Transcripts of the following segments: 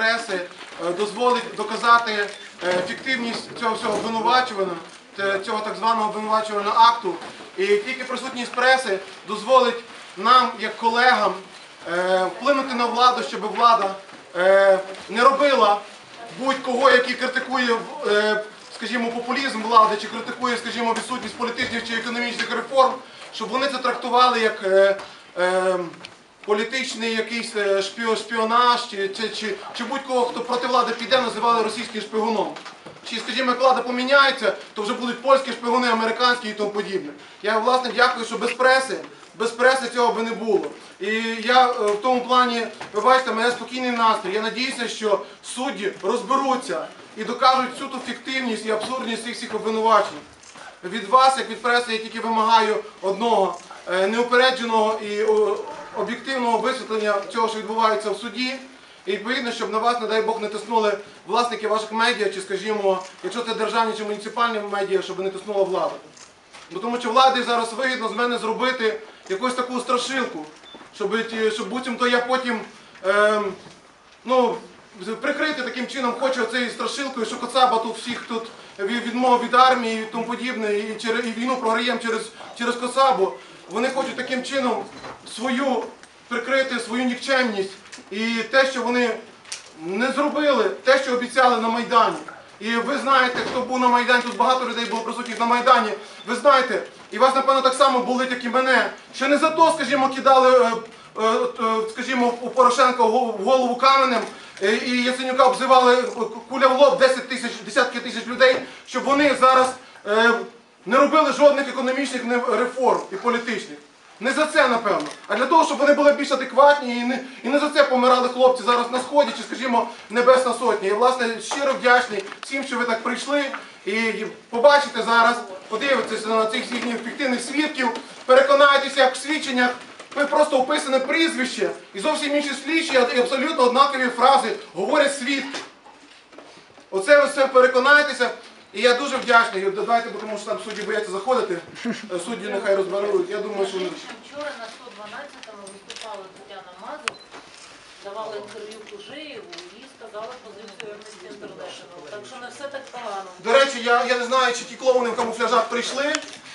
преси е, дозволить доказати е, фіктивність цього всього обвинувачуваного, цього так званого обвинувачуваного акту. І тільки присутність преси дозволить нам, як колегам, е, вплинути на владу, щоб влада не робила будь-кого, який критикує скажімо, популізм влади чи критикує, скажімо, відсутність політичних чи економічних реформ, щоб вони це трактували як політичний якийсь е, шпіо- шпіонаж, чи, чи, чи, чи будь-кого, хто проти влади піде, називали російським шпигуном. Чи, скажімо, влада поміняється, то вже будуть польські шпигуни, американські і тому подібне. Я власне дякую, що без преси, без преси цього би не було. І я е, в тому плані, ви бачите, мене спокійний настрій. Я надіюся, що судді розберуться і докажуть всю ту фіктивність і абсурдність цих всіх обвинувачень. Від вас, як від преси, я тільки вимагаю одного е, неупередженого і об'єктивного висвітлення цього, що відбувається в суді. І відповідно, щоб на вас, не дай Бог, не тиснули власники ваших медіа, чи, скажімо, якщо це державні чи муніципальні медіа, щоб не тиснула влада. Бо тому що владі зараз вигідно з мене зробити якусь таку страшилку, щоб, щоб буцімто я потім ем, ну, прикрити таким чином хочу цією страшилкою, що Коцаба тут всіх тут від- відмов від армії і тому подібне, і, і війну програємо через, через Коцабу. Вони хочуть таким чином свою прикрити свою нікчемність і те, що вони не зробили, те, що обіцяли на Майдані. І ви знаєте, хто був на Майдані, тут багато людей було присутніх на Майдані. Ви знаєте, і вас, напевно, так само болить, як і мене, що не за то, скажімо, кидали, е, е, е, скажімо, у Порошенка голову каменем, і Яценюка обзивали куля в лоб 10 тисяч, десятки тисяч людей, щоб вони зараз не робили жодних економічних реформ і політичних. Не за це, напевно, а для того, щоб вони були більш адекватні і не, і не за це помирали хлопці зараз на сході, чи, скажімо, Небесна Сотня. І, власне, щиро вдячний всім, що ви так прийшли. І побачите зараз, подивитеся на цих їхніх фіктивних свідків, переконайтеся, як в свідченнях ви просто описане прізвище і зовсім інші слідчі, і абсолютно однакові фрази говорять свідки. Оце ви все переконайтеся. І я дуже вдячний. І Давайте, бо тому що там судді бояться заходити. Е, Судді нехай розберують. Я думаю, що вони. Вчора на 112-му виступала Тетяна Мазур, давала інтерв'ю Кужиєву і сказала позицію Amnesty International. Так що не все так погано. До речі, я, я не знаю, чи ті клоуни в камуфляжах прийшли,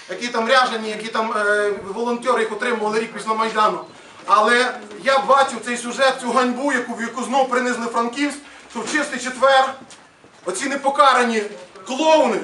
які там ряжені, які там е, волонтери їх отримували рік після Майдану. Але я бачив цей сюжет, цю ганьбу, яку, в яку знов принесли Франківськ, що в чистий четвер оці непокарані клоуни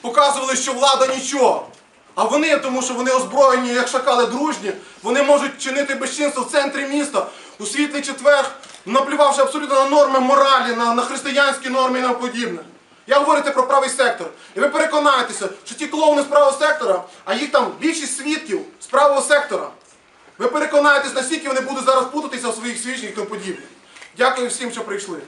показували, що влада нічого. А вони, тому що вони озброєні, як шакали дружні, вони можуть чинити безчинство в центрі міста у світлий четвер, наплювавши абсолютно на норми моралі, на, на християнські норми і нам подібне. Я говорю про правий сектор. І ви переконаєтеся, що ті клоуни з правого сектора, а їх там більшість свідків з правого сектора. Ви переконаєтесь, наскільки вони будуть зараз путатися в своїх свідченнях і тому подібне. Дякую всім, що прийшли.